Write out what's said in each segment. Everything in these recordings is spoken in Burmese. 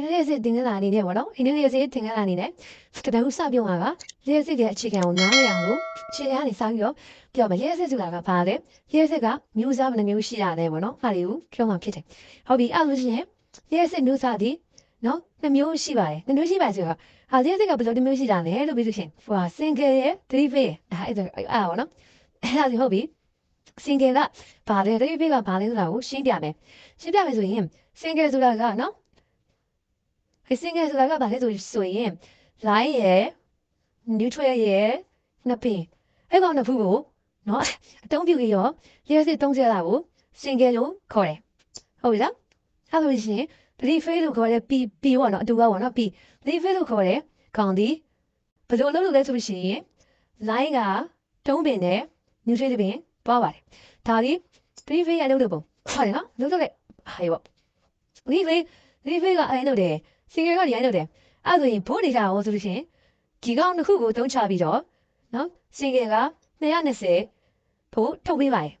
နည်းနည်းစစ်တင်ကြတာအနေနဲ့ပေါ့နော်ဒီနည်းနည်းစစ်တင်ကြတာအနေနဲ့တတန်းဦးစပြုံးတာကလျှက်စစ်ရဲ့အခြေခံကိုနားလည်အောင်လို့အခြေခံကနေစပြီးတော့ပြောမယ်လျှက်စစ်ဆိုတာကဘာလဲလျှက်စစ်ကမျိုးစားဘယ်နှမျိုးရှိရလဲပေါ့နော်ဟာတွေကိုပြောမှဖြစ်တယ်ဟုတ်ပြီအဲ့လိုဆိုရင်လျှက်စစ်မျိုးစားဒီနော်နှစ်မျိုးရှိပါတယ်နှစ်မျိုးရှိပါဆိုတော့ဟာလျှက်စစ်ကဘယ်လိုတစ်မျိုးရှိတာလဲလို့ပြီးလို့ရှိရင်ဟိုဟာ single ရဲ့ three phase အဲ့ဒါအဲ့ဒါပေါ့နော်အဲ့ဒါဆိုဟုတ်ပြီ single ကဘာလဲ three phase ကဘာလဲဆိုတာကိုရှင်းပြမယ်ရှင်းပြမယ်ဆိုရင် single ဆိုတာကနော် ဒီ single ဆိုတာကဘာလဲဆိုဆိုရင် line ရယ် neutral ရယ်နှစ်ပင်အဲ့ကောင်နှစ်ခုကိုနော်အတုံးပြူကြီးရောလျှက်စစ်သုံးချက်လာကို single လို့ခေါ်တယ်ဟုတ်ပြီလားအဲ့လိုရှင် three phase လို့ခေါ်တယ် P P ပေါ့နော်အတူကပေါ့နော် P three phase လို့ခေါ်တယ်ကောင်ဒီဘယ်လိုလုပ်လို့လဲဆိုလို့ရှိရင် line ကတုံးပင်နဲ့ neutral တစ်ပင်သွားပါတယ်ဒါဒီ three phase ရလုပ်လို့ပုံဟုတ်တယ်နော်လုပ်တော့လေဟေးပေါ့ three phase three phase ကအဲ့လုပ်တယ် single ကဒီအဲ့လုပ်တယ်အဲ့ဆိုရင်ဘိုးနေတာဟောဆိုလို့ရှိရင်ဒီကောင်တစ်ခုကိုတုံးချပြီးတော့နော် single က220ဖို့ထုတ်ပေးပါတယ်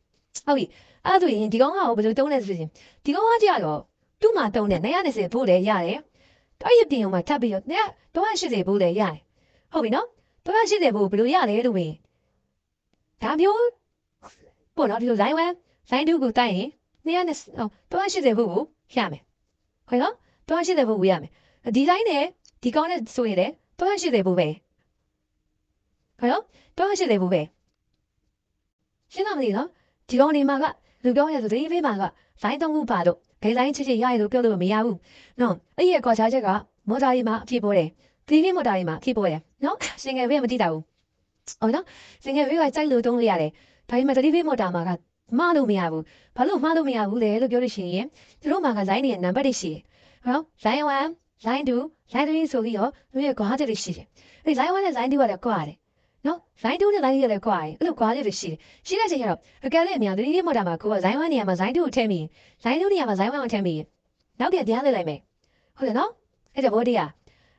ဟုတ်ပြီအဲ့ဆိုရင်ဒီကောင်ကဘယ်လိုတုံးလဲဆိုလို့ရှိရင်ဒီကောင်ကကြတော့သူ့မှာတုံးတယ်220ဖို့လည်းရတယ်တော့ရပြင်အောင်မှာထပ်ပြီးတော့280ဖို့လည်းရတယ်ဟုတ်ပြီနော်280ဖို့ဘယ်လိုရလဲလို့ဝင်ဒါမျိုးပေါ့နော်ဒီလို line 1 line 2ကိုတိုက်ရင်220ဟို280ဖို့ကိုရမယ်ဟုတ်နော် 280ဖို့ကိုရမယ်ဒီ line နဲ့ဒီကောင်နဲ့ဆိုရင်လည်း280ဖို့ပဲဟုတ်နော်280ဖို့ပဲရှင်းတော့မသိနော်ဒီကောင်နေမှာကလူပြောရဆိုဒီဖေးမှာက line 3ခုပါတော့ဂိမ်း line ချစ်ချစ်ရရလို့ပြောလို့မရဘူးနော်အဲ့ဒီကွာခြားချက်ကမော်တာကြီးမှာအဖြစ်ပေါ်တယ်ဒီဖေးမော်တာကြီးမှာအဖြစ်ပေါ်တယ်နော်စင်ငယ်ဖေးမသိတာဘူးဟုတ်နော်စင်ငယ်ဖေးကကြိုက်လို့တုံးလို့ရတယ်ဒါပေမဲ့ဒီဖေးမော်တာမှာကမှားလို့မရဘူးဘာလို့မှားလို့မရဘူးလဲလို့ပြောလို့ရှိရင်သူတို့မှာက line တွေရဲ့ number တွေရှိတယ် ဟုတ် line 1 line 2 line 3ဆိုပြီးတော့သူရဲ့ကွာချက်တွေရှိတယ်အဲ့ line 1နဲ့ line 2ကလည်းကွာတယ်နော် line 2နဲ့ line 3ကလည်းကွာတယ်အဲ့လိုကွာချက်တွေရှိတယ်ရှိတဲ့ချိန်ကျတော့အကယ်လို့အများဒီဖေးမော်တာမှာကိုက line 1နေရာမှာ line 2ကိုထည့်မိရင် line 2နေရာမှာ line 1ကိုထည့်မိရင်နောက်ပြန်တရားလိုက်လိုက်မယ်ဟုတ်တယ်နော်အဲ့ဒါဘောတရား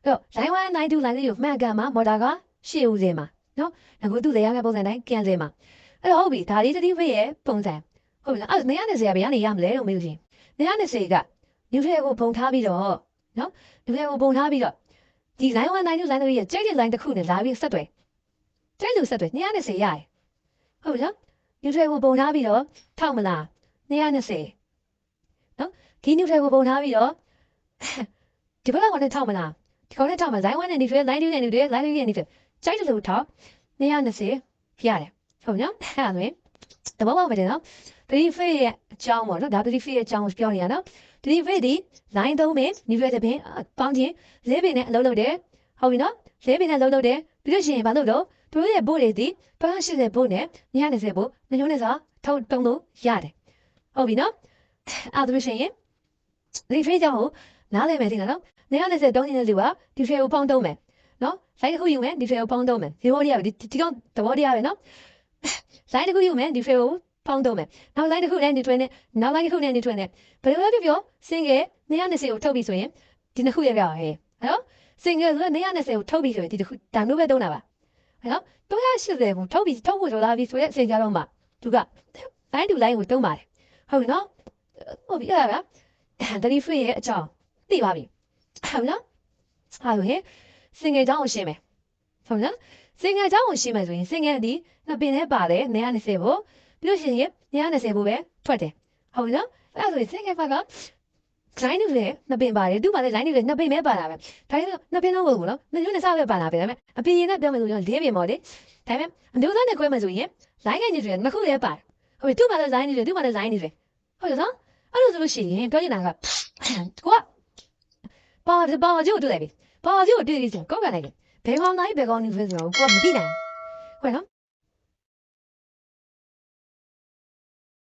အဲ့တော့ line 1 line 2 line 3ကိုမှန်ကန်မှာမော်တာကရှေ့ဦးစင်းမှာနော်အခုသူလေရမယ့်ပုံစံတိုင်းကန်စင်းမှာအဲ့တော့ဟုတ်ပြီဒါလေးတတိဖေးရဲ့ပုံစံဟုတ်ပြီလားအဲ့290ကဘယ်ကနေရမလဲလို့မေးလို့ရှိရင်290က nuclear ကိုပုံထားပြီးတော့နော် nuclear ကိုပုံထားပြီးတော့ဒီ line 1 line 2 line 3ရဲ့ကြိုက်တဲ့ line တစ်ခုနဲ့လာပြီးဆက်တွယ်ကြိုက်လို့ဆက်တွယ်290ရတယ်ဟုတ်ပြီလား nuclear ကိုပုံထားပြီးတော့ထောက်မလား290နော်ဒီ nuclear ကိုပုံထားပြီးတော့ဒီဘက်ကကောင်နဲ့ထောက်မလားဒီကောင်နဲ့ထောက်မှာ line 1နဲ့ nuclear line 2နဲ့ nuclear line 3နဲ့ nuclear ကြိုက်တယ်လို့ထောက်290ရတယ်ဟုတ်ပြီနော်အဲ့ဒါဆိုရင်တဘောပေါက်ပဲတယ်နော် three phase ရဲ့အကြောင်းပေါ့နော်ဒါ three phase ရဲ့အကြောင်းကိုပြောနေရနော် three phase ဒီ line 3ပင် nuclear တစ်ပင်ပေါင်းခြင်း၄ပင်နဲ့အလုပ်လုပ်တယ်ဟုတ်ပြီနော်၄ပင်နဲ့အလုပ်လုပ်တယ်ပြီးလို့ရှိရင်ဘာလုပ်တော့သူတို့ရဲ့ဘို့တွေဒီ180ဘို့နဲ့290ဘို့နှမျိုးနဲ့စာထုံတုံလို့ရတယ်ဟုတ်ပြီနော်အဲ့ဒါဆိုရှင် three phase ကြောင့်နားလည်မယ်သိလားနော်290တုံးနေတဲ့လူကဒီ phase ကိုပေါင်းတုံးမယ်နော် line တစ်ခုယူမယ်ဒီ phase ကိုပေါင်းတုံးမယ်ဒီဘောတရားပဲဒီဒီကောင်သဘောတရားပဲနော် line တစ်ခုယူမယ်ဒီ phase ကို ပေါင်းတုံးမယ်နောက် line တစ်ခုနဲ့ neutral နဲ့နောက် line တစ်ခုနဲ့ neutral နဲ့ဘယ်လိုလဲပြောပြော single 290ကိုထုတ်ပြီဆိုရင်ဒီနှစ်ခုရပြပါဟဲ့နော် single ဆိုတော့290ကိုထုတ်ပြီဆိုရင်ဒီတစ်ခုဒါမျိုးပဲတုံးတာပါနော်380ကိုထုတ်ပြီထုတ်ဖို့ဆိုလာပြီဆိုတဲ့အချိန်ကြတော့မှသူက line to line ကိုတုံးပါတယ်ဟုတ်ပြီနော်ဟုတ်ပြီအဲ့ဒါက three free ရဲ့အကြောင်းသိပါပြီဟုတ်နော်ဟာလို့ဟဲ့ single အကြောင်းကိုရှင်းမယ်ဟုတ်နော် single အကြောင်းကိုရှင်းမယ်ဆိုရင် single ဒီနှစ်ပင်နဲ့ပါတယ်290ကို ပြီးလို့ရှိရင်290ကိုပဲထွက်တယ်ဟုတ်ပြီနော်အဲ့ဒါဆိုရင် single ဘက်က line တွေလည်းနှစ်ပင်ပါတယ်သူ့မှာလည်း line တွေလည်းနှစ်ပင်ပဲပါတာပဲဒါပေမဲ့နှစ်ပင်တော့မဟုတ်ဘူးနော်နှစ်မျိုးနဲ့စားပဲပါတာပဲဒါပေမဲ့အပင်ရည်နဲ့ပြောမယ်ဆိုရင်လေးပင်ပေါ့လေဒါပေမဲ့အမျိုးသားနဲ့ခွဲမယ်ဆိုရင် line ကနေတွေနှစ်ခုလည်းပါတယ်ဟုတ်ပြီသူ့မှာလည်း line တွေသူ့မှာလည်း line တွေဟုတ်တယ်နော်အဲ့လိုဆိုလို့ရှိရင်ပြောချင်တာကကိုကပါပါကျို့တွေ့လိုက်ပြီပါကျို့တွေ့ပြီဆိုကောက်ကလိုက်တယ်ဘယ်ကောင်တိုင်းဘယ်ကောင်နေဆိုတော့ကိုကမသိနိုင်ဟုတ်နော်